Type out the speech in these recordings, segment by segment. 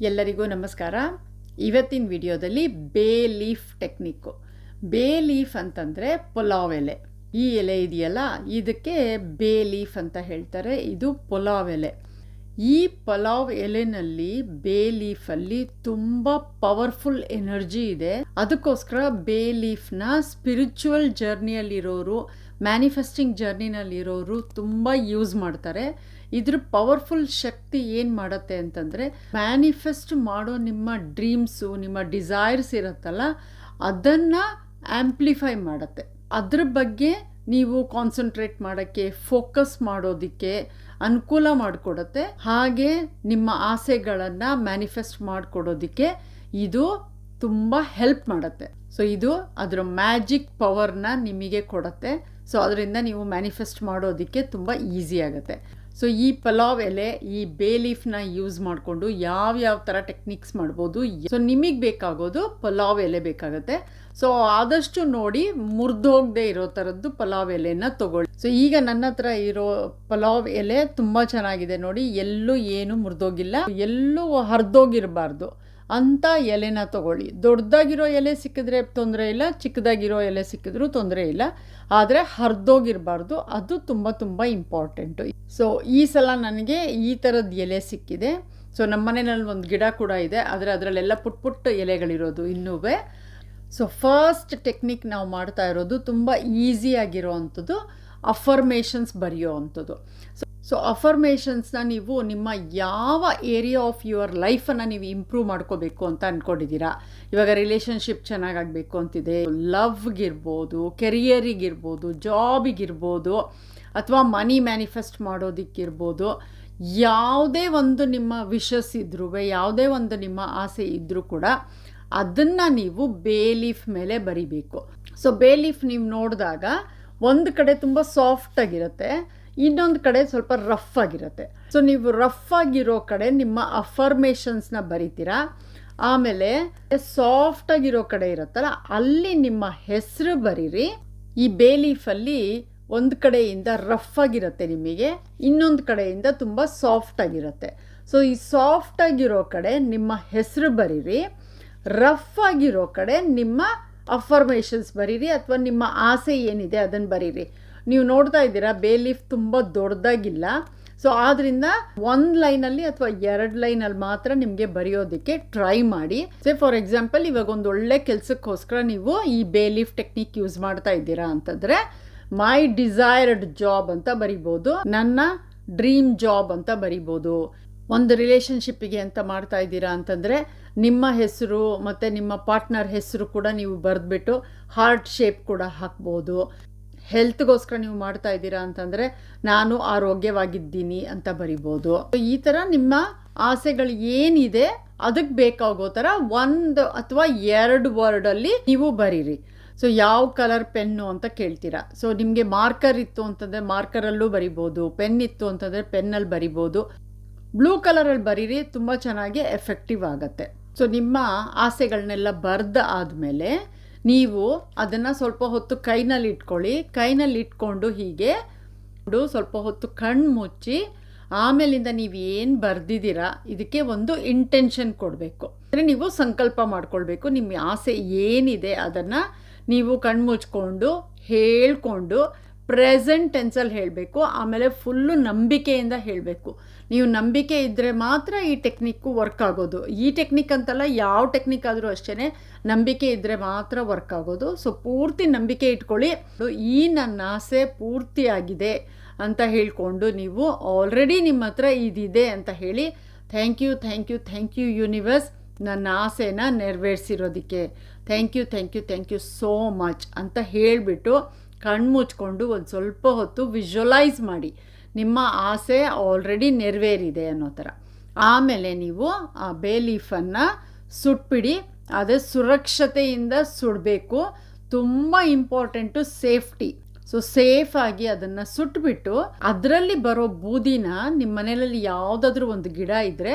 ಎಲ್ಲರಿಗೂ ನಮಸ್ಕಾರ. ಇವತ್ತಿನ ವಿಡಿಯೋದಲ್ಲಿ bay leaf technique. Bay leaf ಅಂತಂದರೆ ಪುಲಾವ್ ಎಲೆ. ಈ ಎಲೆ ಇದೆಯಲ್ಲ, ಇದಕ್ಕೆ ಬೇ ಲೀಫ್ ಅಂತ ಹೇಳ್ತಾರೆ. ಇದು ಪುಲಾವ್ ಎಲೆ. ಈ ಪಲಾವ್ ಎಲೆನಲ್ಲಿ ಬೇ ಲೀಫಲ್ಲಿ ತುಂಬ ಪವರ್ಫುಲ್ ಎನರ್ಜಿ ಇದೆ. ಅದಕ್ಕೋಸ್ಕರ ಬೇ ಲೀಫ್ನ ಸ್ಪಿರಿಚುವಲ್ ಜರ್ನಿಯಲ್ಲಿರೋರು ಮ್ಯಾನಿಫೆಸ್ಟಿಂಗ್ ಜರ್ನಿನಲ್ಲಿರೋರು ತುಂಬ ಯೂಸ್ ಮಾಡ್ತಾರೆ. ಇದ್ರ ಪವರ್ಫುಲ್ ಶಕ್ತಿ ಏನು ಮಾಡುತ್ತೆ ಅಂತಂದರೆ ಮ್ಯಾನಿಫೆಸ್ಟ್ ಮಾಡೋ ನಿಮ್ಮ ಡ್ರೀಮ್ಸು ನಿಮ್ಮ ಡಿಸೈರ್ಸ್ ಇರುತ್ತಲ್ಲ, ಅದನ್ನು ಆ್ಯಂಪ್ಲಿಫೈ ಮಾಡುತ್ತೆ. ಅದ್ರ ಬಗ್ಗೆ ನೀವು ಕಾನ್ಸಂಟ್ರೇಟ್ ಮಾಡೋಕ್ಕೆ ಫೋಕಸ್ ಮಾಡೋದಕ್ಕೆ ಅನುಕೂಲ ಮಾಡಿಕೊಡುತ್ತೆ. ಹಾಗೆ ನಿಮ್ಮ ಆಸೆಗಳನ್ನು ಮ್ಯಾನಿಫೆಸ್ಟ್ ಮಾಡಿಕೊಡೋದಕ್ಕೆ ಇದು ತುಂಬ ಹೆಲ್ಪ್ ಮಾಡುತ್ತೆ. ಸೊ ಇದು ಅದರ ಮ್ಯಾಜಿಕ್ ಪವರ್ನ ನಿಮಗೆ ಕೊಡುತ್ತೆ. ಸೊ ಅದರಿಂದ ನೀವು ಮ್ಯಾನಿಫೆಸ್ಟ್ ಮಾಡೋದಕ್ಕೆ ತುಂಬ ಈಸಿ ಆಗುತ್ತೆ. ಸೊ ಈ ಪಲಾವ್ ಎಲೆ, ಈ ಬೇ ಲೀಫ್ನ ಯೂಸ್ ಮಾಡಿಕೊಂಡು ಯಾವ್ಯಾವ ಥರ ಟೆಕ್ನಿಕ್ಸ್ ಮಾಡ್ಬೋದು ಸೊ ನಿಮಗೆ ಬೇಕಾಗೋದು ಪಲಾವ್ ಎಲೆ ಬೇಕಾಗುತ್ತೆ. ಸೊ ಆದಷ್ಟು ನೋಡಿ ಮುರಿದೋಗದೆ ಇರೋ ಥರದ್ದು ಪಲಾವ್ ಎಲೆನ ತಗೊಳ್ಳಿ. ಸೊ ಈಗ ನನ್ನ ಹತ್ರ ಇರೋ ಪಲಾವ್ ಎಲೆ ತುಂಬ ಚೆನ್ನಾಗಿದೆ ನೋಡಿ. ಎಲ್ಲೂ ಏನು ಮುರಿದೋಗಿಲ್ಲ. ಎಲ್ಲೂ ಹರಿದೋಗಿರಬಾರ್ದು. ಅಂಥ ಎಲೆನ ತಗೊಳ್ಳಿ. ದೊಡ್ಡದಾಗಿರೋ ಎಲೆ ಸಿಕ್ಕಿದ್ರೆ ತೊಂದರೆ ಇಲ್ಲ, ಚಿಕ್ಕದಾಗಿರೋ ಎಲೆ ಸಿಕ್ಕಿದ್ರೂ ತೊಂದರೆ ಇಲ್ಲ. ಆದರೆ ಹರಿದೋಗಿರಬಾರ್ದು. ಅದು ತುಂಬ ತುಂಬ ಇಂಪಾರ್ಟೆಂಟು ಸೊ ಈ ಸಲ ನನಗೆ ಈ ಥರದ ಎಲೆ ಸಿಕ್ಕಿದೆ. ಸೊ ನಮ್ಮ ಮನೆಯಲ್ಲಿ ಒಂದು ಗಿಡ ಕೂಡ ಇದೆ. ಆದರೆ ಅದರಲ್ಲೆಲ್ಲ ಪುಟ್ ಪುಟ್ಟ ಎಲೆಗಳಿರೋದು ಇನ್ನೂ ಸೊ ಫಸ್ಟ್ ಟೆಕ್ನಿಕ್ ನಾವು ಮಾಡ್ತಾ ಇರೋದು ತುಂಬ ಈಸಿಯಾಗಿರೋ ಅಂಥದ್ದು ಅಫರ್ಮೇಷನ್ಸ್ ಬರೆಯೋ ಅಂಥದ್ದು. ಸೊ ಸೊ ಅಫರ್ಮೇಷನ್ಸ್ನ ನೀವು ನಿಮ್ಮ ಯಾವ ಏರಿಯಾ ಆಫ್ ಯುವರ್ ಲೈಫನ್ನು ನೀವು ಇಂಪ್ರೂವ್ ಮಾಡ್ಕೋಬೇಕು ಅಂತ ಅಂದ್ಕೊಂಡಿದ್ದೀರಾ ಇವಾಗ ರಿಲೇಷನ್ಶಿಪ್ ಚೆನ್ನಾಗಾಗಬೇಕು ಅಂತಿದೆ. ಲವ್ಗಿರ್ಬೋದು ಕೆರಿಯರಿಗಿರ್ಬೋದು ಜಾಬಿಗಿರ್ಬೋದು ಅಥವಾ ಮನಿ ಮ್ಯಾನಿಫೆಸ್ಟ್ ಮಾಡೋದಕ್ಕಿರ್ಬೋದು, ಯಾವುದೇ ಒಂದು ನಿಮ್ಮ ವಿಷಸ್ ಇದ್ರೂ ಯಾವುದೇ ಒಂದು ನಿಮ್ಮ ಆಸೆ ಇದ್ದರೂ ಕೂಡ ಅದನ್ನು ನೀವು ಬೇಲೀಫ್ ಮೇಲೆ ಬರಿಬೇಕು. ಸೊ ಬೇಲೀಫ್ ನೀವು ನೋಡಿದಾಗ ಒಂದು ಕಡೆ ತುಂಬ ಸಾಫ್ಟಾಗಿರುತ್ತೆ ಇನ್ನೊಂದು ಕಡೆ ಸ್ವಲ್ಪ ರಫ್ ಆಗಿರುತ್ತೆ. ಸೊ ನೀವು ರಫ್ ಆಗಿರೋ ಕಡೆ ನಿಮ್ಮ ಅಫರ್ಮೇಷನ್ಸ್ನ ಬರಿತೀರಾ? ಆಮೇಲೆ ಸಾಫ್ಟ್ ಆಗಿರೋ ಕಡೆ ಇರುತ್ತಲ್ಲ, ಅಲ್ಲಿ ನಿಮ್ಮ ಹೆಸರು ಬರೀರಿ. ಈ ಬೇಲೀಫಲ್ಲಿ ಒಂದು ಕಡೆಯಿಂದ ರಫ್ ಆಗಿರುತ್ತೆ ನಿಮಗೆ, ಇನ್ನೊಂದು ಕಡೆಯಿಂದ ತುಂಬ ಸಾಫ್ಟ್ ಆಗಿರುತ್ತೆ. ಸೊ ಈ ಸಾಫ್ಟ್ ಆಗಿರೋ ಕಡೆ ನಿಮ್ಮ ಹೆಸರು ಬರೀರಿ ರಫ್ ಆಗಿರೋ ಕಡೆ ನಿಮ್ಮ ಅಫರ್ಮೇಷನ್ಸ್ ಬರೀರಿ, ಅಥವಾ ನಿಮ್ಮ ಆಸೆ ಏನಿದೆ ಅದನ್ನು ಬರೀರಿ. ನೀವು ನೋಡ್ತಾ ಇದ್ದೀರಾ, ಬೇ ಲೀಫ್ ತುಂಬ ದೊಡ್ಡದಾಗಿಲ್ಲ. ಸೊ ಆದ್ದರಿಂದ ಒಂದು ಲೈನಲ್ಲಿ ಅಥವಾ ಎರಡು ಲೈನಲ್ಲಿ ಮಾತ್ರ ನಿಮಗೆ ಬರೆಯೋದಕ್ಕೆ ಟ್ರೈ ಮಾಡಿ. ಸೊ ಫಾರ್ ಎಕ್ಸಾಂಪಲ್ ಇವಾಗ ಒಂದು ಒಳ್ಳೆ ಕೆಲಸಕ್ಕೋಸ್ಕರ ನೀವು ಈ ಬೇ ಲೀಫ್ ಟೆಕ್ನಿಕ್ ಯೂಸ್ ಮಾಡ್ತಾ ಇದ್ದೀರಾ ಅಂತಂದರೆ ಮೈ ಡಿಸೈರ್ಡ್ ಜಾಬ್ ಅಂತ ಬರಿಬೋದು, ನನ್ನ ಡ್ರೀಮ್ ಜಾಬ್ ಅಂತ ಬರಿಬೋದು. ಒಂದು ರಿಲೇಷನ್ಶಿಪ್ಪಿಗೆ ಅಂತ ಮಾಡ್ತಾ ಇದ್ದೀರಾ ಅಂತಂದರೆ, ನಿಮ್ಮ ಹೆಸರು ಮತ್ತು ನಿಮ್ಮ ಪಾರ್ಟ್ನರ್ ಹೆಸರು ಕೂಡ ನೀವು ಬರೆದ್ಬಿಟ್ಟು ಹಾರ್ಟ್ ಶೇಪ್ ಕೂಡ ಹಾಕ್ಬೋದು. ಹೆಲ್ತ್ಗೋಸ್ಕರ ನೀವು ಮಾಡ್ತಾ ಇದ್ದೀರಾ ಅಂತಂದರೆ, ನಾನು ಆರೋಗ್ಯವಾಗಿದ್ದೀನಿ ಅಂತ ಬರಿಬೋದು. ಈ ಥರ ನಿಮ್ಮ ಆಸೆಗಳು ಏನಿದೆ, ಅದಕ್ಕೆ ಬೇಕಾಗೋ ಥರ ಒಂದು ಅಥವಾ ಎರಡು ವರ್ಡಲ್ಲಿ ನೀವು ಬರೀರಿ. ಸೊ ಯಾವ ಕಲರ್ ಪೆನ್ನು ಅಂತ ಕೇಳ್ತೀರಾ. ಸೊ ನಿಮಗೆ ಮಾರ್ಕರ್ ಇತ್ತು ಅಂತಂದರೆ ಮಾರ್ಕರಲ್ಲೂ ಬರಿಬೋದು ಪೆನ್ ಇತ್ತು ಅಂತಂದರೆ ಪೆನ್ನಲ್ಲಿ ಬರಿಬೋದು. ಬ್ಲೂ ಕಲರಲ್ಲಿ ಬರೀರಿ, ತುಂಬ ಚೆನ್ನಾಗಿ ಎಫೆಕ್ಟಿವ್ ಆಗುತ್ತೆ. ಸೊ ನಿಮ್ಮ ಆಸೆಗಳನ್ನೆಲ್ಲ ಬರೆದ ಆದಮೇಲೆ ನೀವು ಅದನ್ನು ಸ್ವಲ್ಪ ಹೊತ್ತು ಕೈನಲ್ಲಿ ಇಟ್ಕೊಳ್ಳಿ. ಕೈನಲ್ಲಿ ಇಟ್ಕೊಂಡು ಹೀಗೆ ಸ್ವಲ್ಪ ಹೊತ್ತು ಕಣ್ಣು ಮುಚ್ಚಿ ಆಮೇಲಿಂದ ನೀವು ಏನು ಬರೆದಿದ್ದೀರಾ, ಇದಕ್ಕೆ ಒಂದು ಇಂಟೆನ್ಷನ್ ಕೊಡಬೇಕು. ಅಂದರೆ ನೀವು ಸಂಕಲ್ಪ ಮಾಡ್ಕೊಳ್ಬೇಕು. ನಿಮ್ಮ ಆಸೆ ಏನಿದೆ ಅದನ್ನು ನೀವು ಕಣ್ಣು ಮುಚ್ಕೊಂಡು ಹೇಳ್ಕೊಂಡು ಪ್ರೆಸೆಂಟ್ ಟೆನ್ಸಲ್ಲಿ ಹೇಳಬೇಕು. ಆಮೇಲೆ ಫುಲ್ಲು ನಂಬಿಕೆಯಿಂದ ಹೇಳಬೇಕು. ನೀವು ನಂಬಿಕೆ ಇದ್ದರೆ ಮಾತ್ರ ಈ ಟೆಕ್ನಿಕ್ಕು ವರ್ಕ್ ಆಗೋದು. ಈ ಟೆಕ್ನಿಕ್ ಅಂತಲ್ಲ ಯಾವ ಟೆಕ್ನಿಕ್ ಆದರೂ ಅಷ್ಟೇ ನಂಬಿಕೆ ಇದ್ದರೆ ಮಾತ್ರ ವರ್ಕ್ ಆಗೋದು. ಸೊ ಪೂರ್ತಿ ನಂಬಿಕೆ ಇಟ್ಕೊಳ್ಳಿ. ಈ ನನ್ನ ಆಸೆ ಪೂರ್ತಿಯಾಗಿದೆ ಅಂತ ಹೇಳಿಕೊಂಡು ನೀವು ಆಲ್ರೆಡಿ ನಿಮ್ಮ ಹತ್ರ ಇದಿದೆ ಅಂತ ಹೇಳಿ thank you thank you thank you universe ನನ್ನ ಆಸೆನ ನೆರವೇರಿಸಿರೋದಕ್ಕೆ. Thank you thank you thank you so much ಅಂತ ಹೇಳಿಬಿಟ್ಟು ಕಣ್ಮುಚ್ಕೊಂಡು ಒಂದು ಸ್ವಲ್ಪ ಹೊತ್ತು ವಿಜುವಲೈಸ್ ಮಾಡಿ. ನಿಮ್ಮ ಆಸೆ ಆಲ್ರೆಡಿ ನೆರವೇರಿದೆ ಅನ್ನೋ ಥರ. ಆಮೇಲೆ ನೀವು ಆ ಬೇ ಲೀಫನ್ನು ಸುಟ್ಬಿಡಿ, ಅದೇ ಸುರಕ್ಷತೆಯಿಂದ ಸುಡಬೇಕು. ತುಂಬ ಇಂಪಾರ್ಟೆಂಟು ಸೇಫ್ಟಿ ಸೊ ಸೇಫಾಗಿ ಅದನ್ನು ಸುಟ್ಬಿಟ್ಟು, ಅದರಲ್ಲಿ ಬರೋ ಬೂದಿನ ನಿಮ್ಮ ಮನೆಯಲ್ಲಿ ಯಾವುದಾದ್ರೂ ಒಂದು ಗಿಡ ಇದ್ದರೆ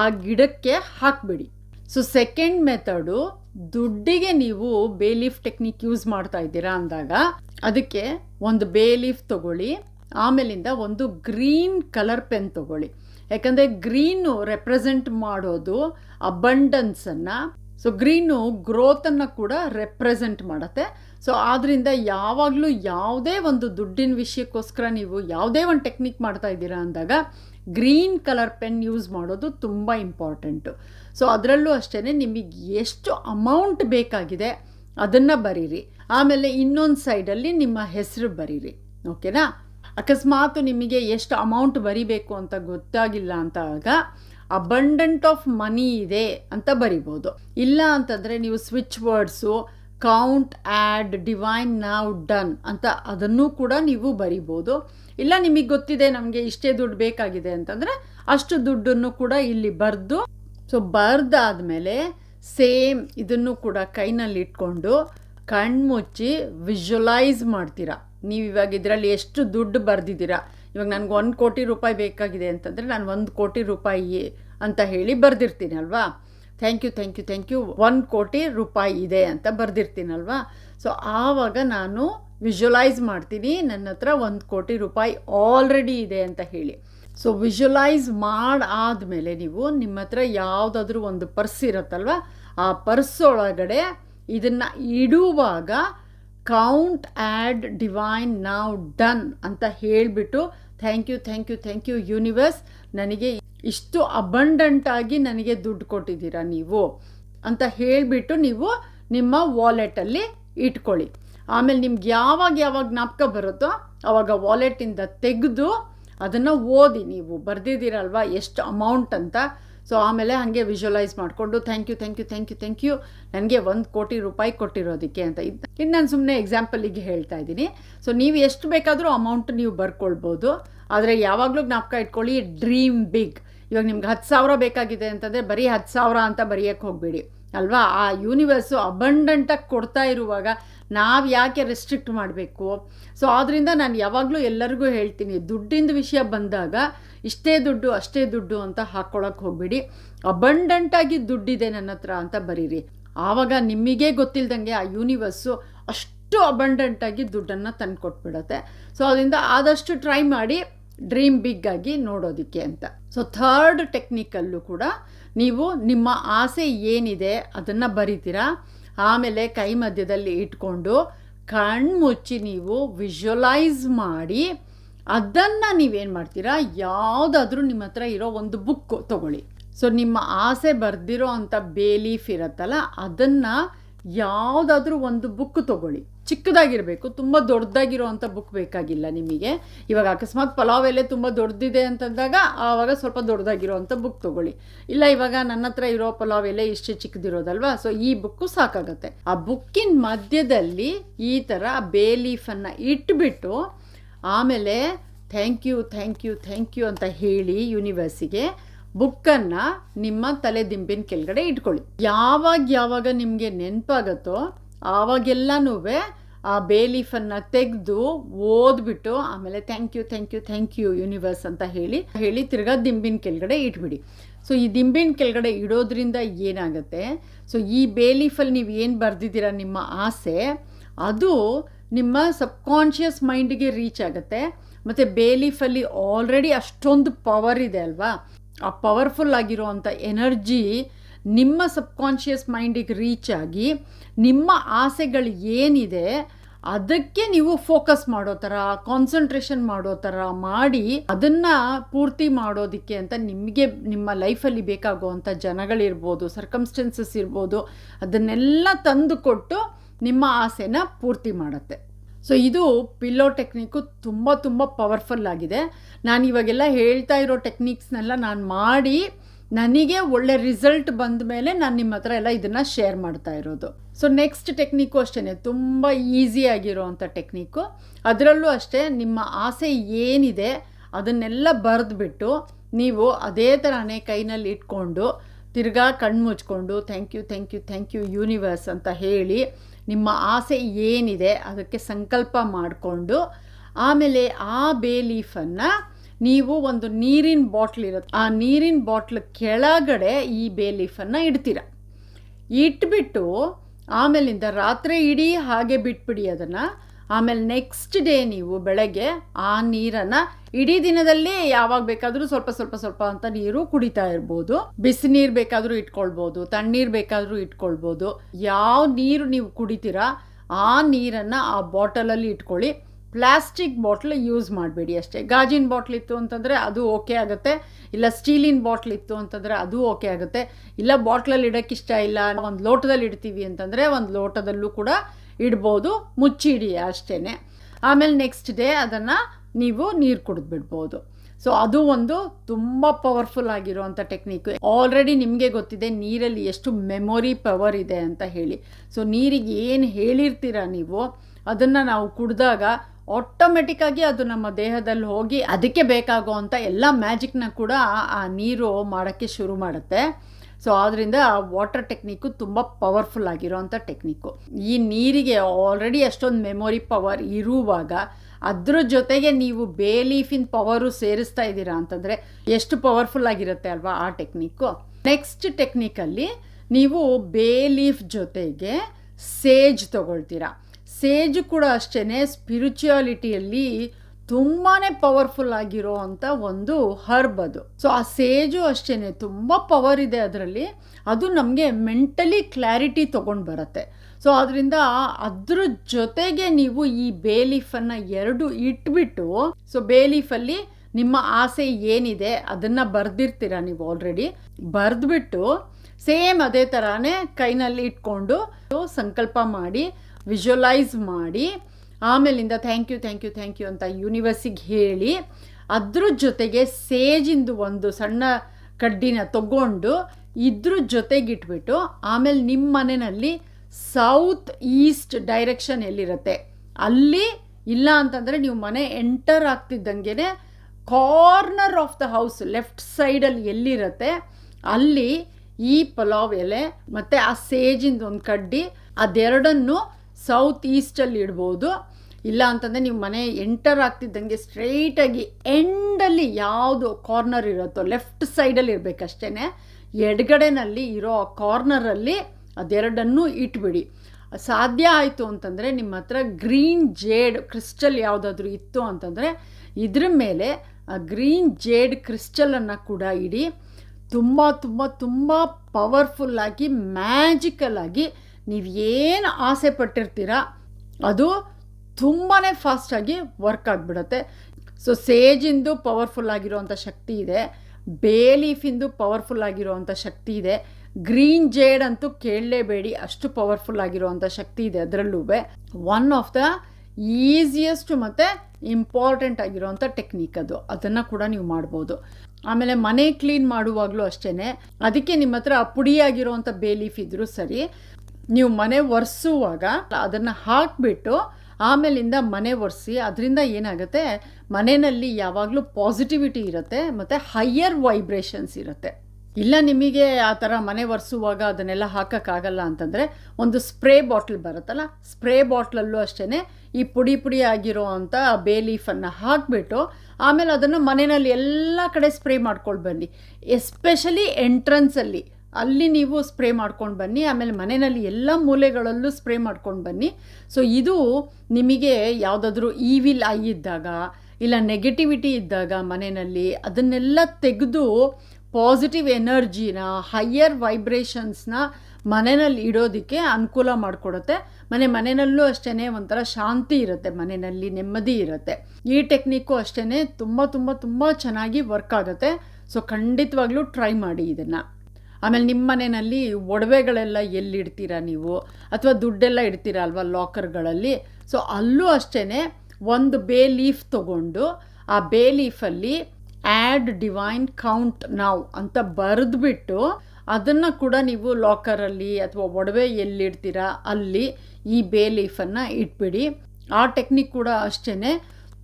ಆ ಗಿಡಕ್ಕೆ ಹಾಕ್ಬಿಡಿ. ಸೊ ಸೆಕೆಂಡ್ ಮೆಥಡು ದುಡ್ಡಿಗೆ ನೀವು ಬೇ ಲೀಫ್ ಟೆಕ್ನಿಕ್ ಯೂಸ್ ಮಾಡ್ತಾ ಇದ್ದೀರಾ ಅಂದಾಗ, ಅದಕ್ಕೆ ಒಂದು ಬೇ ಲೀಫ್ ತಗೊಳ್ಳಿ. ಆಮೇಲಿಂದ ಒಂದು ಗ್ರೀನ್ ಕಲರ್ ಪೆನ್ ತಗೊಳ್ಳಿ. ಯಾಕಂದರೆ ಗ್ರೀನು ರೆಪ್ರೆಸೆಂಟ್ ಮಾಡೋದು ಅಬಂಡನ್ಸನ್ನು ಸೊ ಗ್ರೀನು ಗ್ರೋತನ್ನು ಕೂಡ ರೆಪ್ರೆಸೆಂಟ್ ಮಾಡುತ್ತೆ. ಸೊ ಆದ್ದರಿಂದ ಯಾವಾಗಲೂ ಯಾವುದೇ ಒಂದು ದುಡ್ಡಿನ ವಿಷಯಕ್ಕೋಸ್ಕರ ನೀವು ಯಾವುದೇ ಒಂದು ಟೆಕ್ನಿಕ್ ಮಾಡ್ತಾ ಇದ್ದೀರಾ ಅಂದಾಗ ಗ್ರೀನ್ ಕಲರ್ ಪೆನ್ ಯೂಸ್ ಮಾಡೋದು ತುಂಬ ಇಂಪಾರ್ಟೆಂಟು ಸೊ ಅದರಲ್ಲೂ ಅಷ್ಟೇ ನಿಮಗೆ ಎಷ್ಟು ಅಮೌಂಟ್ ಬೇಕಾಗಿದೆ ಅದನ್ನು ಬರೀರಿ. ಆಮೇಲೆ ಇನ್ನೊಂದು ಸೈಡಲ್ಲಿ ನಿಮ್ಮ ಹೆಸರು ಬರೀರಿ. ಓಕೆನಾ ಅಕಸ್ಮಾತ್ ನಿಮಗೆ ಎಷ್ಟು ಅಮೌಂಟ್ ಬರಿಬೇಕು ಅಂತ ಗೊತ್ತಾಗಿಲ್ಲ ಅಂತಾಗ ಅಬಂಡೆಂಟ್ ಆಫ್ ಮನಿ ಇದೆ ಅಂತ ಬರಿಬೋದು. ಇಲ್ಲ ಅಂತಂದರೆ ನೀವು switch words count add divine ನಾವ್ ಡನ್ ಅಂತ ಅದನ್ನು ಕೂಡ ನೀವು ಬರಿಬೋದು. ಇಲ್ಲ ನಿಮಗೆ ಗೊತ್ತಿದೆ ನಮಗೆ ಇಷ್ಟೇ ದುಡ್ಡು ಬೇಕಾಗಿದೆ ಅಂತಂದರೆ ಅಷ್ಟು ದುಡ್ಡನ್ನು ಕೂಡ ಇಲ್ಲಿ ಬರೆದು ಸೊ ಬರೆದಾದ್ಮೇಲೆ ಸೇಮ್ ಇದನ್ನು ಕೂಡ ಕೈನಲ್ಲಿ ಇಟ್ಕೊಂಡು ಕಣ್ಮುಚ್ಚಿ ವಿಜುವಲೈಸ್ ಮಾಡ್ತೀರಾ? ನೀವು ಇವಾಗ ಇದರಲ್ಲಿ ಎಷ್ಟು ದುಡ್ಡು ಬರೆದಿದ್ದೀರಾ? ಇವಾಗ ನನಗೆ ಒಂದು ಕೋಟಿ ರೂಪಾಯಿ ಬೇಕಾಗಿದೆ ಅಂತಂದರೆ ನಾನು ಒಂದು ಕೋಟಿ ರೂಪಾಯಿ ಅಂತ ಹೇಳಿ ಬರೆದಿರ್ತೀನಿ ಅಲ್ವಾ? Thank you thank you thank you ಒಂದು ಕೋಟಿ ರೂಪಾಯಿ ಇದೆ ಅಂತ ಬರೆದಿರ್ತೀನಲ್ವಾ? ಸೊ ಆವಾಗ ನಾನು ವಿಜುವಲೈಸ್ ಮಾಡ್ತೀನಿ, ನನ್ನ ಹತ್ರ ಒಂದು ಕೋಟಿ ರೂಪಾಯಿ ಆಲ್ರೆಡಿ ಇದೆ ಅಂತ ಹೇಳಿ. ಸೊ ವಿಜುವಲೈಸ್ ಮಾಡಾದಮೇಲೆ ನೀವು ನಿಮ್ಮ ಹತ್ರ ಯಾವುದಾದ್ರೂ ಒಂದು ಪರ್ಸ್ ಇರುತ್ತಲ್ವ? ಆ ಪರ್ಸ್ ಒಳಗಡೆ ಇದನ್ನು ಇಡುವಾಗ ಕೌಂಟ್ ಆ್ಯಡ್ ಡಿವೈನ್ ನಾವು ಡನ್ ಅಂತ ಹೇಳಿಬಿಟ್ಟು thank you thank you thank you universe ನನಗೆ ಇಷ್ಟು ಅಬಂಡಂಟಾಗಿ ನನಗೆ ದುಡ್ಡು ಕೊಟ್ಟಿದ್ದೀರಾ ನೀವು ಅಂತ ಹೇಳಿಬಿಟ್ಟು ನೀವು ನಿಮ್ಮ ವಾಲೆಟಲ್ಲಿ ಇಟ್ಕೊಳ್ಳಿ. ಆಮೇಲೆ ನಿಮ್ಗೆ ಯಾವಾಗ ಯಾವಾಗ ಜ್ಞಾಪಕ ಬರುತ್ತೋ ಆವಾಗ ವಾಲೆಟಿಂದ ತೆಗೆದು ಅದನ್ನು ಓದಿ ನೀವು ಬರೆದಿದ್ದೀರಲ್ವ, ಎಷ್ಟು ಅಮೌಂಟ್ ಅಂತ ಸೊ ಆಮೇಲೆ ಹಾಗೆ ವಿಜುವಲೈಸ್ ಮಾಡಿಕೊಂಡು thank you thank you thank you thank you ನನಗೆ ಒಂದು ಕೋಟಿ ರೂಪಾಯಿ ಕೊಟ್ಟಿರೋದಕ್ಕೆ ಅಂತ. ಇದು ಇನ್ನು ನಾನು ಸುಮ್ಮನೆ ಎಕ್ಸಾಂಪಲಿಗೆ ಹೇಳ್ತಾ ಇದ್ದೀನಿ. ಸೊ ನೀವು ಎಷ್ಟು ಬೇಕಾದರೂ ಅಮೌಂಟ್ ನೀವು ಬರ್ಕೊಳ್ಬೋದು. ಆದರೆ ಯಾವಾಗಲೂ ಜ್ಞಾಪಕ ಇಟ್ಕೊಳ್ಳಿ ಡ್ರೀಮ್ ಬಿಗ್ ಇವಾಗ ನಿಮ್ಗೆ ಹತ್ತು ಸಾವಿರ ಬೇಕಾಗಿದೆ ಅಂತಂದರೆ ಬರೀ ಹತ್ತು ಸಾವಿರ ಅಂತ ಬರೆಯೋಕ್ಕೆ ಹೋಗಬೇಡಿ. ಅಲ್ವಾ? ಆ ಯೂನಿವರ್ಸು ಅಬಂಡಂಟಾಗಿ ಕೊಡ್ತಾ ಇರುವಾಗ ನಾವು ಯಾಕೆ ರೆಸ್ಟ್ರಿಕ್ಟ್ ಮಾಡಬೇಕು? ಸೊ ಆದ್ದರಿಂದ ನಾನು ಯಾವಾಗಲೂ ಎಲ್ಲರಿಗೂ ಹೇಳ್ತೀನಿ, ದುಡ್ಡಿಂದ ವಿಷಯ ಬಂದಾಗ ಇಷ್ಟೇ ದುಡ್ಡು, ಅಷ್ಟೇ ದುಡ್ಡು ಅಂತ ಹಾಕ್ಕೊಳಕ್ಕೆ ಹೋಗಬೇಡಿ. ಅಬಂಡಂಟಾಗಿ ದುಡ್ಡಿದೆ ನನ್ನ ಹತ್ರ ಅಂತ ಬರೀರಿ. ಆವಾಗ ನಿಮಗೆ ಗೊತ್ತಿಲ್ದಂಗೆ ಆ ಯೂನಿವರ್ಸು ಅಷ್ಟು ಅಬಂಡಂಟಾಗಿ ದುಡ್ಡನ್ನು ತಂದು ಕೊಟ್ಬಿಡತ್ತೆ ಸೊ ಅದರಿಂದ ಆದಷ್ಟು ಟ್ರೈ ಮಾಡಿ ಡ್ರೀಮ್ ಬಿಗ್ ಆಗಿ ನೋಡೋದಕ್ಕೆ ಅಂತ. ಸೊ ಥರ್ಡ್ ಟೆಕ್ನಿಕಲ್ಲೂ ಕೂಡ ನೀವು ನಿಮ್ಮ ಆಸೆ ಏನಿದೆ ಅದನ್ನು ಬರಿತೀರಾ? ಆಮೇಲೆ ಕೈ ಮಧ್ಯದಲ್ಲಿ ಇಟ್ಕೊಂಡು ಕಣ್ಮುಚ್ಚಿ ನೀವು ವಿಜುವಲೈಸ್ ಮಾಡಿ ಅದನ್ನು ನೀವೇನು ಮಾಡ್ತೀರಾ? ಯಾವುದಾದ್ರೂ ನಿಮ್ಮ ಹತ್ರ ಇರೋ ಒಂದು ಬುಕ್ ತೊಗೊಳ್ಳಿ. ಸೊ ನಿಮ್ಮ ಆಸೆ ಬರೆದಿರೋ ಅಂಥ ಬೇಲೀಫ್ ಇರುತ್ತಲ್ಲ, ಅದನ್ನು ಯಾವುದಾದ್ರೂ ಒಂದು ಬುಕ್ ತೊಗೊಳ್ಳಿ. ಚಿಕ್ಕದಾಗಿರಬೇಕು, ತುಂಬ ದೊಡ್ಡದಾಗಿರೋವಂಥ ಬುಕ್ ಬೇಕಾಗಿಲ್ಲ ನಿಮಗೆ. ಇವಾಗ ಅಕಸ್ಮಾತ್ ಪಲಾವ್ ಎಲೆ ತುಂಬ ದೊಡ್ಡದಿದೆ ಅಂತಂದಾಗ ಆವಾಗ ಸ್ವಲ್ಪ ದೊಡ್ಡದಾಗಿರೋವಂಥ ಬುಕ್ ತೊಗೊಳ್ಳಿ. ಇಲ್ಲ, ಇವಾಗ ನನ್ನ ಹತ್ರ ಇರೋ ಪಲಾವ್ ಎಲೆ ಇಷ್ಟು ಚಿಕ್ಕದಿರೋದಲ್ವಾ? ಸೊ ಈ ಬುಕ್ಕು ಸಾಕಾಗತ್ತೆ. ಆ ಬುಕ್ಕಿನ ಮಧ್ಯದಲ್ಲಿ ಈ ಥರ ಬೇ ಲೀಫನ್ನು ಇಟ್ಬಿಟ್ಟು ಆಮೇಲೆ thank you thank you thank you ಅಂತ ಹೇಳಿ ಯೂನಿವರ್ಸಿಗೆ ಬುಕ್ಕನ್ನು ನಿಮ್ಮ ತಲೆ ದಿಂಬಿನ ಕೆಳಗಡೆ ಇಟ್ಕೊಳ್ಳಿ. ಯಾವಾಗ ಯಾವಾಗ ನಿಮಗೆ ನೆನಪಾಗತ್ತೋ ಆವಾಗೆಲ್ಲನೂ ಆ ಬೇಲೀಫನ್ನು ತೆಗೆದು ಓದ್ಬಿಟ್ಟು ಆಮೇಲೆ thank you thank you thank you universe ಅಂತ ಹೇಳಿ ಹೇಳಿ ತಿರ್ಗಾ ದಿಂಬಿನ ಕೆಳಗಡೆ ಇಟ್ಬಿಡಿ. ಸೊ ಈ ದಿಂಬಿನ ಕೆಳಗಡೆ ಇಡೋದ್ರಿಂದ ಏನಾಗುತ್ತೆ? ಸೊ ಈ ಬೇಲೀಫಲ್ಲಿ ನೀವು ಏನು ಬರೆದಿದ್ದೀರ ನಿಮ್ಮ ಆಸೆ? ಅದು ನಿಮ್ಮ ಸಬ್ಕಾನ್ಷಿಯಸ್ ಮೈಂಡಿಗೆ ರೀಚ್ ಆಗುತ್ತೆ. ಮತ್ತು ಬೇಲೀಫಲ್ಲಿ ಆಲ್ರೆಡಿ ಅಷ್ಟೊಂದು ಪವರ್ ಇದೆ ಅಲ್ವಾ? ಆ ಪವರ್ಫುಲ್ ಆಗಿರೋ ಅಂಥ ಎನರ್ಜಿ ನಿಮ್ಮ ಸಬ್ಕಾನ್ಷಿಯಸ್ ಮೈಂಡಿಗೆ ರೀಚ್ ಆಗಿ ನಿಮ್ಮ ಆಸೆಗಳು ಏನಿದೆ ಅದಕ್ಕೆ ನೀವು ಫೋಕಸ್ ಮಾಡೋ ಥರ ಕಾನ್ಸಂಟ್ರೇಷನ್ ಮಾಡೋ ಥರ ಮಾಡಿ ಅದನ್ನು ಪೂರ್ತಿ ಮಾಡೋದಕ್ಕೆ ಅಂತ ನಿಮಗೆ ನಿಮ್ಮ ಲೈಫಲ್ಲಿ ಬೇಕಾಗುವಂಥ ಜನಗಳಿರ್ಬೋದು ಸರ್ಕಮ್ಸ್ಟೆನ್ಸಸ್ ಇರ್ಬೋದು, ಅದನ್ನೆಲ್ಲ ತಂದುಕೊಟ್ಟು ನಿಮ್ಮ ಆಸೆನ ಪೂರ್ತಿ ಮಾಡುತ್ತೆ. ಸೊ ಇದು ಪಿಲ್ಲೋ ಟೆಕ್ನಿಕ್ಕು ತುಂಬ ತುಂಬ ಪವರ್ಫುಲ್ ಆಗಿದೆ. ನಾನು ಇವಾಗೆಲ್ಲ ಹೇಳ್ತಾ ಇರೋ ಟೆಕ್ನಿಕ್ಸ್ನೆಲ್ಲ ನಾನು ಮಾಡಿ ನನಗೆ ಒಳ್ಳೆ ರಿಸಲ್ಟ್ ಬಂದ ಮೇಲೆ ನಾನು ನಿಮ್ಮ ಹತ್ರ ಎಲ್ಲ ಇದನ್ನು ಶೇರ್ ಮಾಡ್ತಾ ಇರೋದು. ಸೊ ನೆಕ್ಸ್ಟ್ ಟೆಕ್ನಿಕ್ಕು ಅಷ್ಟೇ ತುಂಬ ಈಸಿಯಾಗಿರೋ ಅಂಥ ಟೆಕ್ನಿಕ್ಕು ಅದರಲ್ಲೂ ಅಷ್ಟೇ ನಿಮ್ಮ ಆಸೆ ಏನಿದೆ ಅದನ್ನೆಲ್ಲ ಬರೆದ್ಬಿಟ್ಟು ನೀವು ಅದೇ ಥರನೇ ಕೈನಲ್ಲಿ ಇಟ್ಕೊಂಡು ತಿರ್ಗಾ ಕಣ್ಣು ಮುಚ್ಕೊಂಡು thank you thank you thank you universe ಅಂತ ಹೇಳಿ ನಿಮ್ಮ ಆಸೆ ಏನಿದೆ ಅದಕ್ಕೆ ಸಂಕಲ್ಪ ಮಾಡಿಕೊಂಡು ಆಮೇಲೆ ಆ ಬೇ ಲೀಫನ್ನು ನೀವು ಒಂದು ನೀರಿನ ಬಾಟ್ಲ್ ಇರುತ್ತೆ. ಆ ನೀರಿನ ಬಾಟ್ಲ್ ಕೆಳಗಡೆ ಈ ಬೇ ಲೀಫನ್ನು ಇಡ್ತೀರ. ಇಟ್ಬಿಟ್ಟು ಆಮೇಲಿಂದ ರಾತ್ರಿ ಇಡೀ ಹಾಗೆ ಬಿಟ್ಬಿಡಿ ಅದನ್ನು. ಆಮೇಲೆ ನೆಕ್ಸ್ಟ್ ಡೇ ನೀವು ಬೆಳಗ್ಗೆ ಆ ನೀರನ್ನು ಇಡೀ ದಿನದಲ್ಲಿ ಯಾವಾಗ ಬೇಕಾದರೂ ಸ್ವಲ್ಪ ಸ್ವಲ್ಪ ಸ್ವಲ್ಪ ಅಂತ ನೀರು ಕುಡಿತಾ ಇರ್ಬೋದು. ಬಿಸಿ ನೀರು ಬೇಕಾದರೂ ಇಟ್ಕೊಳ್ಬೋದು, ತಣ್ಣೀರು ಬೇಕಾದರೂ ಇಟ್ಕೊಳ್ಬೋದು. ಯಾವ ನೀರು ನೀವು ಕುಡಿತೀರಾ ಆ ನೀರನ್ನು ಆ ಬಾಟಲಲ್ಲಿ ಇಟ್ಕೊಳ್ಳಿ. ಪ್ಲಾಸ್ಟಿಕ್ ಬಾಟ್ಲ್ ಯೂಸ್ ಮಾಡಬೇಡಿ ಅಷ್ಟೇ. ಗಾಜಿನ ಬಾಟ್ಲ್ ಇತ್ತು ಅಂತಂದರೆ ಅದು ಓಕೆ ಆಗುತ್ತೆ. ಇಲ್ಲ ಸ್ಟೀಲಿನ ಬಾಟ್ಲ್ ಇತ್ತು ಅಂತಂದರೆ ಅದು ಓಕೆ ಆಗುತ್ತೆ. ಇಲ್ಲ ಬಾಟ್ಲಲ್ಲಿ ಇಡೋಕ್ಕೆ ಇಷ್ಟ ಇಲ್ಲ. ಒಂದು ಲೋಟದಲ್ಲಿ ಇಡ್ತೀವಿ ಅಂತಂದರೆ ಒಂದು ಲೋಟದಲ್ಲೂ ಕೂಡ ಇಡ್ಬೋದು. ಮುಚ್ಚಿಡಿ ಅಷ್ಟೇ ಆಮೇಲೆ ನೆಕ್ಸ್ಟ್ ಡೇ ಅದನ್ನು ನೀವು ನೀರು ಕುಡಿದ್ಬಿಡ್ಬೋದು. ಸೊ ಅದು ಒಂದು ತುಂಬ ಪವರ್ಫುಲ್ ಆಗಿರುವಂಥ ಟೆಕ್ನಿಕ್ ಆಲ್ರೆಡಿ ನಿಮಗೆ ಗೊತ್ತಿದೆ ನೀರಲ್ಲಿ ಎಷ್ಟು ಮೆಮೊರಿ ಪವರ್ ಇದೆ ಅಂತ ಹೇಳಿ. ಸೊ ನೀರಿಗೆ ಏನು ಹೇಳಿರ್ತೀರ ನೀವು, ಅದನ್ನು ನಾವು ಕುಡಿದಾಗ ಆಟೋಮೆಟಿಕ್ಕಾಗಿ ಅದು ನಮ್ಮ ದೇಹದಲ್ಲಿ ಹೋಗಿ ಅದಕ್ಕೆ ಬೇಕಾಗುವಂಥ ಎಲ್ಲ ಮ್ಯಾಜಿಕ್ನ ಕೂಡ ಆ ನೀರು ಮಾಡೋಕ್ಕೆ ಶುರು ಮಾಡುತ್ತೆ. ಸೊ ಆದ್ದರಿಂದ ವಾಟರ್ ಟೆಕ್ನಿಕ್ಕು ತುಂಬ ಪವರ್ಫುಲ್ ಆಗಿರೋವಂಥ ಟೆಕ್ನಿಕ್ಕು ಈ ನೀರಿಗೆ ಆಲ್ರೆಡಿ ಅಷ್ಟೊಂದು ಮೆಮೊರಿ ಪವರ್ ಇರುವಾಗ ಅದ್ರ ಜೊತೆಗೆ ನೀವು ಬೇ ಲೀಫಿನ ಪವರು ಸೇರಿಸ್ತಾ ಇದ್ದೀರಾ ಅಂತಂದರೆ ಎಷ್ಟು ಪವರ್ಫುಲ್ ಆಗಿರುತ್ತೆ ಅಲ್ವಾ ಆ ಟೆಕ್ನಿಕ್ಕು ನೆಕ್ಸ್ಟ್ ಟೆಕ್ನಿಕಲ್ಲಿ ನೀವು ಬೇ ಲೀಫ್ ಜೊತೆಗೆ ಸೇಜ್ ತಗೊಳ್ತೀರಾ. ಸೇಜು ಕೂಡ ಅಷ್ಟೇ ಸ್ಪಿರಿಚುಯಾಲಿಟಿಯಲ್ಲಿ ತುಂಬಾ ಪವರ್ಫುಲ್ ಆಗಿರೋ ಅಂಥ ಒಂದು ಹರ್ಬ್ ಅದು. ಸೊ ಆ ಸೇಜು ಅಷ್ಟೇ ತುಂಬ ಪವರ್ ಇದೆ ಅದರಲ್ಲಿ. ಅದು ನಮಗೆ ಮೆಂಟಲಿ ಕ್ಲಾರಿಟಿ ತೊಗೊಂಡು ಬರುತ್ತೆ. ಸೊ ಅದರಿಂದ ಅದ್ರ ಜೊತೆಗೆ ನೀವು ಈ ಬೇಲೀಫನ್ನು ಎರಡು ಇಟ್ಬಿಟ್ಟು ಸೊ ಬೇಲೀಫಲ್ಲಿ ನಿಮ್ಮ ಆಸೆ ಏನಿದೆ ಅದನ್ನು ಬರೆದಿರ್ತೀರ ನೀವು ಆಲ್ರೆಡಿ ಬರೆದ್ಬಿಟ್ಟು ಸೇಮ್ ಅದೇ ಥರನೇ ಕೈನಲ್ಲಿ ಇಟ್ಕೊಂಡು, ಸಂಕಲ್ಪ ಮಾಡಿ ವಿಜುವಲೈಸ್ ಮಾಡಿ, ಆಮೇಲಿಂದ thank you thank you thank you ಅಂತ ಯೂನಿವರ್ಸಿಗೆ ಹೇಳಿ, ಅದ್ರ ಜೊತೆಗೆ ಸೇಜಿಂದು ಒಂದು ಸಣ್ಣ ಕಡ್ಡಿನ ತಗೊಂಡು ಇದ್ರ ಜೊತೆಗಿಟ್ಬಿಟ್ಟು ಆಮೇಲೆ ನಿಮ್ಮ ಮನೆಯಲ್ಲಿ ಸೌತ್ ಈಸ್ಟ್ ಡೈರೆಕ್ಷನ್ ಎಲ್ಲಿರುತ್ತೆ? ಅಲ್ಲಿ ಇಲ್ಲ ಅಂತಂದರೆ ನೀವು ಮನೆ enter ಆಗ್ತಿದ್ದಂಗೆ corner of the house left ಸೈಡಲ್ಲಿ ಎಲ್ಲಿರುತ್ತೆ? ಅಲ್ಲಿ ಈ ಪಲಾವ್ ಎಲೆ ಮತ್ತು ಆ ಸೇಜಿಂದು ಒಂದು ಕಡ್ಡಿ, ಅದೆರಡನ್ನು ಸೌತ್ ಈಸ್ಟಲ್ಲಿ ಇಡ್ಬೋದು. ಇಲ್ಲ ಅಂತಂದರೆ ನೀವು ಮನೆ ಎಂಟರ್ ಆಗ್ತಿದ್ದಂಗೆ ಸ್ಟ್ರೈಟಾಗಿ ಎಂಡಲ್ಲಿ ಯಾವುದು ಕಾರ್ನರ್ ಇರುತ್ತೋ ಲೆಫ್ಟ್ ಸೈಡಲ್ಲಿ ಇರಬೇಕಷ್ಟೇ ಎಡಗಡೆನಲ್ಲಿ ಇರೋ ಕಾರ್ನರಲ್ಲಿ ಅದೆರಡನ್ನೂ ಇಟ್ಬಿಡಿ. ಸಾಧ್ಯ ಆಯಿತು ಅಂತಂದರೆ ನಿಮ್ಮ ಹತ್ರ ಗ್ರೀನ್ ಜೇಡ್ ಕ್ರಿಸ್ಟಲ್ ಯಾವುದಾದ್ರೂ ಇತ್ತು ಅಂತಂದರೆ ಇದ್ರ ಮೇಲೆ ಆ ಗ್ರೀನ್ ಜೇಡ್ ಕ್ರಿಸ್ಟಲನ್ನು ಕೂಡ ಇಡಿ. ತುಂಬ ತುಂಬ ತುಂಬ ಪವರ್ಫುಲ್ಲಾಗಿ ಮ್ಯಾಜಿಕಲಾಗಿ ನೀವು ಏನು ಆಸೆ ಪಟ್ಟಿರ್ತೀರ ಅದು ತುಂಬಾ ಫಾಸ್ಟಾಗಿ ವರ್ಕ್ ಆಗಿಬಿಡುತ್ತೆ ಸೊ ಸೇಜಿಂದು ಪವರ್ಫುಲ್ ಆಗಿರೋವಂಥ ಶಕ್ತಿ ಇದೆ ಬೇಲೀಫಿಂದು ಪವರ್ಫುಲ್ ಆಗಿರೋವಂಥ ಶಕ್ತಿ ಇದೆ ಗ್ರೀನ್ ಜೇಡ್ ಅಂತೂ ಕೇಳಲೇಬೇಡಿ, ಅಷ್ಟು ಪವರ್ಫುಲ್ ಆಗಿರೋವಂಥ ಶಕ್ತಿ ಇದೆ ಅದರಲ್ಲೂ ಒನ್ ಆಫ್ ದ ಈಸಿಯೆಸ್ಟ್ ಮತ್ತು ಇಂಪಾರ್ಟೆಂಟ್ ಆಗಿರೋವಂಥ ಟೆಕ್ನಿಕ್ ಅದು, ಅದನ್ನು ಕೂಡ ನೀವು ಮಾಡ್ಬೋದು. ಆಮೇಲೆ ಮನೆ ಕ್ಲೀನ್ ಮಾಡುವಾಗಲೂ ಅಷ್ಟೇ ಅದಕ್ಕೆ ನಿಮ್ಮ ಹತ್ರ ಪುಡಿಯಾಗಿರೋವಂಥ ಬೇಲೀಫ್ ಇದ್ದರೂ ಸರಿ ನೀವು ಮನೆ ಒರೆಸುವಾಗ ಅದನ್ನು ಹಾಕಿಬಿಟ್ಟು ಆಮೇಲಿಂದ ಮನೆ ಒರೆಸಿ, ಅದರಿಂದ ಏನಾಗುತ್ತೆ? ಮನೆಯಲ್ಲಿ ಯಾವಾಗಲೂ ಪಾಸಿಟಿವಿಟಿ ಇರುತ್ತೆ ಮತ್ತು ಹೈಯರ್ ವೈಬ್ರೇಷನ್ಸ್ ಇರುತ್ತೆ. ಇಲ್ಲ ನಿಮಗೆ ಆ ಥರ ಮನೆ ಒರೆಸುವಾಗ ಅದನ್ನೆಲ್ಲ ಹಾಕೋಕ್ಕಾಗಲ್ಲ ಅಂತಂದರೆ ಒಂದು ಸ್ಪ್ರೇ ಬಾಟ್ಲ್ ಬರುತ್ತಲ್ಲ ಸ್ಪ್ರೇ ಬಾಟ್ಲಲ್ಲೂ ಅಷ್ಟೇ ಈ ಪುಡಿ ಪುಡಿ ಆಗಿರೋ ಅಂಥ ಬೇ ಲೀಫನ್ನು ಹಾಕಿಬಿಟ್ಟು ಆಮೇಲೆ ಅದನ್ನು ಮನೆಯಲ್ಲಿ ಎಲ್ಲ ಕಡೆ ಸ್ಪ್ರೇ ಮಾಡ್ಕೊಂಡು ಬನ್ನಿ. ಎಸ್ಪೆಷಲಿ ಎಂಟ್ರೆನ್ಸಲ್ಲಿ ಅಲ್ಲಿ ನೀವು ಸ್ಪ್ರೇ ಮಾಡ್ಕೊಂಡು ಬನ್ನಿ. ಆಮೇಲೆ ಮನೆಯಲ್ಲಿ ಎಲ್ಲ ಮೂಲೆಗಳಲ್ಲೂ ಸ್ಪ್ರೇ ಮಾಡ್ಕೊಂಡು ಬನ್ನಿ. ಸೊ ಇದು ನಿಮಗೆ ಯಾವುದಾದ್ರೂ ಈವಿಲ್ ಐ ಇದ್ದಾಗ, ಇಲ್ಲ ನೆಗೆಟಿವಿಟಿ ಇದ್ದಾಗ ಮನೆಯಲ್ಲಿ ಅದನ್ನೆಲ್ಲ ತೆಗೆದು ಪಾಸಿಟಿವ್ ಎನರ್ಜಿನ ಹೈಯರ್ ವೈಬ್ರೇಷನ್ಸ್ನ ಮನೆಯಲ್ಲಿ ಇಡೋದಕ್ಕೆ ಅನುಕೂಲ ಮಾಡಿಕೊಡುತ್ತೆ. ಮನೆ, ಮನೆಯಲ್ಲೂ ಅಷ್ಟೇ ಒಂಥರ ಶಾಂತಿ ಇರುತ್ತೆ. ಮನೆಯಲ್ಲಿ ನೆಮ್ಮದಿ ಇರುತ್ತೆ. ಈ ಟೆಕ್ನಿಕ್ಕು ಅಷ್ಟೇ ತುಂಬ ತುಂಬ ತುಂಬ ಚೆನ್ನಾಗಿ ವರ್ಕ್ ಆಗುತ್ತೆ. ಸೊ ಖಂಡಿತವಾಗ್ಲೂ ಟ್ರೈ ಮಾಡಿ ಇದನ್ನು. ಆಮೇಲೆ ನಿಮ್ಮ ಮನೆಯಲ್ಲಿ ಒಡವೆಗಳೆಲ್ಲ ಎಲ್ಲಿಡ್ತೀರಾ ನೀವು? ಅಥವಾ ದುಡ್ಡೆಲ್ಲ ಇಡ್ತೀರಾ ಅಲ್ವಾ ಲಾಕರ್ಗಳಲ್ಲಿ ಸೊ ಅಲ್ಲೂ ಅಷ್ಟೇ ಒಂದು ಬೇ ಲೀಫ್ ತೊಗೊಂಡು ಆ ಬೇ ಲೀಫಲ್ಲಿ ಆ್ಯಡ್ ಡಿವೈನ್ ಕೌಂಟ್ ನಾವು ಅಂತ ಬರೆದ್ಬಿಟ್ಟು ಅದನ್ನು ಕೂಡ ನೀವು ಲಾಕರಲ್ಲಿ ಅಥವಾ ಒಡವೆ ಎಲ್ಲಿಡ್ತೀರಾ ಅಲ್ಲಿ ಈ ಬೇ ಲೀಫನ್ನು ಇಟ್ಬಿಡಿ. ಆ ಟೆಕ್ನಿಕ್ ಕೂಡ ಅಷ್ಟೇ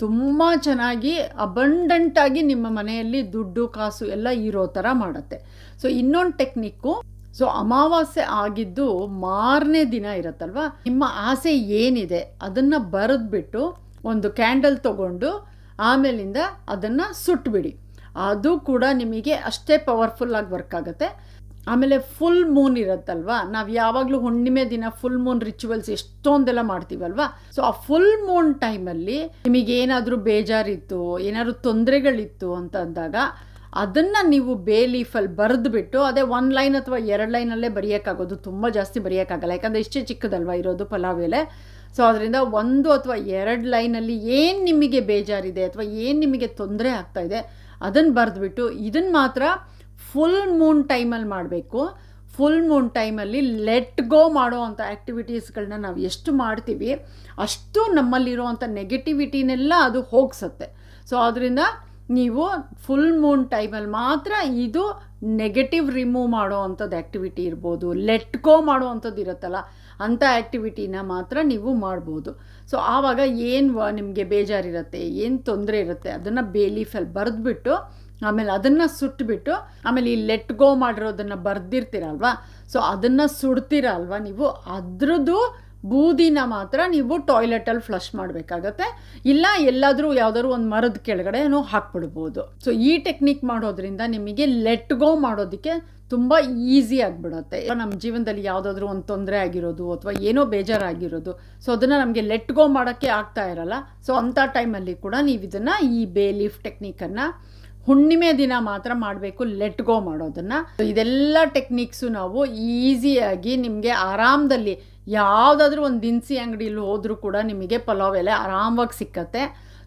ತುಂಬ ಚೆನ್ನಾಗಿ ಅಬಂಡೆಂಟಾಗಿ ನಿಮ್ಮ ಮನೆಯಲ್ಲಿ ದುಡ್ಡು, ಕಾಸು ಎಲ್ಲ ಇರೋ ಥರ ಮಾಡುತ್ತೆ. ಸೊ ಇನ್ನೊಂದು ಟೆಕ್ನಿಕ್ಕು ಸೊ ಅಮಾವಾಸ್ಯೆ ಆಗಿದ್ದು ಮಾರನೇ ದಿನ ಇರುತ್ತಲ್ವ? ನಿಮ್ಮ ಆಸೆ ಏನಿದೆ ಅದನ್ನು ಬರೆದ್ಬಿಟ್ಟು ಒಂದು ಕ್ಯಾಂಡಲ್ ತಗೊಂಡು ಆಮೇಲಿಂದ ಅದನ್ನು ಸುಟ್ಬಿಡಿ. ಅದು ಕೂಡ ನಿಮಗೆ ಅಷ್ಟೇ ಪವರ್ಫುಲ್ಲಾಗಿ ವರ್ಕ್ ಆಗುತ್ತೆ. ಆಮೇಲೆ ಫುಲ್ ಮೂನ್ ಇರುತ್ತಲ್ವಾ? ನಾವು ಯಾವಾಗಲೂ ಹುಣ್ಣಿಮೆ ದಿನ ಫುಲ್ ಮೂನ್ ರಿಚುವಲ್ಸ್ ಎಷ್ಟೊಂದೆಲ್ಲ ಮಾಡ್ತೀವಲ್ವಾ? ಸೊ ಆ ಫುಲ್ ಮೂನ್ ಟೈಮಲ್ಲಿ ನಿಮಗೆ ಏನಾದರೂ ಬೇಜಾರಿತ್ತು, ಏನಾದರೂ ತೊಂದರೆಗಳಿತ್ತು ಅಂತ ಅಂದಾಗ ಅದನ್ನು ನೀವು ಬೇ ಲೀಫಲ್ಲಿ ಬರೆದುಬಿಟ್ಟು ಅದೇ ಒನ್ ಲೈನ್ ಅಥವಾ ಎರಡು ಲೈನಲ್ಲೇ ಬರೆಯೋಕ್ಕಾಗೋದು ತುಂಬ ಜಾಸ್ತಿ ಬರೆಯೋಕ್ಕಾಗಲ್ಲ. ಯಾಕಂದರೆ ಇಷ್ಟೇ ಚಿಕ್ಕದಲ್ವಾ ಇರೋದು ಪಲಾವ್ ಎಲೆ? ಸೊ ಅದರಿಂದ ಒಂದು ಅಥವಾ ಎರಡು ಲೈನಲ್ಲಿ ಏನು ನಿಮಗೆ ಬೇಜಾರಿದೆ ಅಥವಾ ಏನು ನಿಮಗೆ ತೊಂದರೆ ಆಗ್ತಾ ಇದೆ ಅದನ್ನು ಬರೆದ್ಬಿಟ್ಟು ಇದನ್ನು ಮಾತ್ರ ಫುಲ್ ಮೂನ್ ಟೈಮಲ್ಲಿ ಮಾಡಬೇಕು. ಫುಲ್ ಮೂನ್ ಟೈಮಲ್ಲಿ ಲೆಟ್ ಗೋ ಮಾಡೋ ಅಂಥ ಆ್ಯಕ್ಟಿವಿಟೀಸ್ಗಳನ್ನ ನಾವು ಎಷ್ಟು ಮಾಡ್ತೀವಿ, ಅಷ್ಟು ನಮ್ಮಲ್ಲಿರುವಂಥ ನೆಗೆಟಿವಿಟಿನೆಲ್ಲ ಅದು ಹೋಗ್ಸತ್ತೆ. ಸೊ ಅದರಿಂದ ನೀವು ಫುಲ್ ಮೂನ್ ಟೈಮಲ್ಲಿ ಮಾತ್ರ ಇದು ನೆಗೆಟಿವ್ ರಿಮೂವ್ ಮಾಡೋ ಅಂಥದ್ದು ಆ್ಯಕ್ಟಿವಿಟಿ ಇರ್ಬೋದು ಲೆಟ್ ಗೋ ಮಾಡೋ ಅಂಥದ್ದು ಇರುತ್ತಲ್ಲ ಅಂಥ ಆ್ಯಕ್ಟಿವಿಟಿನ ಮಾತ್ರ ನೀವು ಮಾಡ್ಬೋದು. ಸೊ ಆವಾಗ ಏನು ನಿಮಗೆ ಬೇಜಾರಿರುತ್ತೆ, ಏನು ತೊಂದರೆ ಇರುತ್ತೆ, ಅದನ್ನು ಬೇಲೀಫಲ್ಲಿ ಬರೆದ್ಬಿಟ್ಟು ಆಮೇಲೆ ಅದನ್ನು ಸುಟ್ಟುಬಿಟ್ಟು ಆಮೇಲೆ ಈ ಲೆಟ್ ಗೋ ಮಾಡಿರೋದನ್ನು ಬರೆದಿರ್ತೀರಲ್ವ? ಸೊ ಅದನ್ನು ಸುಡ್ತೀರ ಅಲ್ವಾ ನೀವು? ಅದ್ರದ್ದು ಬೂದಿನ ಮಾತ್ರ ನೀವು ಟಾಯ್ಲೆಟಲ್ಲಿ ಫ್ಲಶ್ ಮಾಡಬೇಕಾಗತ್ತೆ. ಇಲ್ಲ, ಎಲ್ಲಾದರೂ ಯಾವುದಾದ್ರು ಒಂದು ಮರದ ಕೆಳಗಡೆನೂ ಹಾಕ್ಬಿಡ್ಬೋದು. ಸೊ ಈ ಟೆಕ್ನಿಕ್ ಮಾಡೋದ್ರಿಂದ ನಿಮಗೆ ಲೆಟ್ ಗೋ ಮಾಡೋದಕ್ಕೆ ತುಂಬ ಈಸಿ ಆಗಿಬಿಡುತ್ತೆ. ನಮ್ಮ ಜೀವನದಲ್ಲಿ ಯಾವುದಾದ್ರೂ ಒಂದು ತೊಂದರೆ ಆಗಿರೋದು ಅಥವಾ ಏನೋ ಬೇಜಾರಾಗಿರೋದು ಸೊ ಅದನ್ನು ನಮಗೆ ಲೆಟ್ ಗೋ ಮಾಡೋಕ್ಕೆ ಆಗ್ತಾ ಇರಲ್ಲ. ಸೊ ಅಂಥ ಟೈಮಲ್ಲಿ ಕೂಡ ನೀವು ಇದನ್ನು ಈ ಬೇ ಲೀಫ್ ಟೆಕ್ನಿಕನ್ನು ಹುಣ್ಣಿಮೆ ದಿನ ಮಾತ್ರ ಮಾಡಬೇಕು ಲೆಟ್ ಗೋ ಮಾಡೋದನ್ನು. ಇದೆಲ್ಲ ಟೆಕ್ನಿಕ್ಸು ನಾವು ಈಸಿಯಾಗಿ ನಿಮಗೆ ಆರಾಮದಲ್ಲಿ ಯಾವುದಾದ್ರೂ ಒಂದು ದಿನಸಿ ಅಂಗಡಿಲಿ ಹೋದರೂ ಕೂಡ ನಿಮಗೆ ಪಲಾವ್ ಎಲೆ ಆರಾಮವಾಗಿ ಸಿಕ್ಕತ್ತೆ.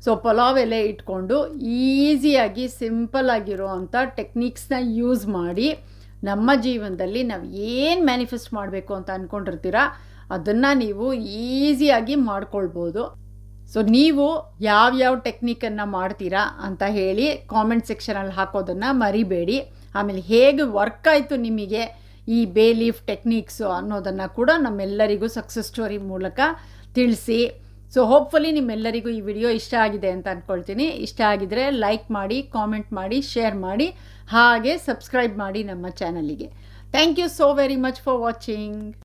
ಸೊ ಪಲಾವ್ ಎಲೆ ಇಟ್ಕೊಂಡು ಈಸಿಯಾಗಿ ಸಿಂಪಲ್ ಆಗಿರೋ ಅಂಥ ಟೆಕ್ನಿಕ್ಸ್ನ ಯೂಸ್ ಮಾಡಿ ನಮ್ಮ ಜೀವನದಲ್ಲಿ ನಾವು ಏನು ಮ್ಯಾನಿಫೆಸ್ಟ್ ಮಾಡಬೇಕು ಅಂತ ಅಂದ್ಕೊಂಡಿರ್ತೀರ ಅದನ್ನು ನೀವು ಈಸಿಯಾಗಿ ಮಾಡ್ಕೊಳ್ಬೋದು. ಸೊ ನೀವು ಯಾವ್ಯಾವ ಟೆಕ್ನಿಕನ್ನು ಮಾಡ್ತೀರಾ ಅಂತ ಹೇಳಿ ಕಾಮೆಂಟ್ ಸೆಕ್ಷನಲ್ಲಿ ಹಾಕೋದನ್ನು ಮರಿಬೇಡಿ. ಆಮೇಲೆ ಹೇಗೆ ವರ್ಕ್ ಆಯಿತು ನಿಮಗೆ ಈ ಬೇ ಲೀಫ್ ಟೆಕ್ನಿಕ್ಸು ಅನ್ನೋದನ್ನು ಕೂಡ ನಮ್ಮೆಲ್ಲರಿಗೂ ಸಕ್ಸಸ್ ಸ್ಟೋರಿ ಮೂಲಕ ತಿಳಿಸಿ. ಸೊ ಹೋಪ್ಫುಲಿ ನಿಮ್ಮೆಲ್ಲರಿಗೂ ಈ ವಿಡಿಯೋ ಇಷ್ಟ ಆಗಿದೆ ಅಂತ ಅಂದ್ಕೊಳ್ತೀನಿ ಇಷ್ಟ ಆಗಿದರೆ ಲೈಕ್ ಮಾಡಿ ಕಾಮೆಂಟ್ ಮಾಡಿ ಶೇರ್ ಮಾಡಿ, ಹಾಗೆ ಸಬ್ಸ್ಕ್ರೈಬ್ ಮಾಡಿ ನಮ್ಮ ಚಾನಲಿಗೆ thank you so very much for watching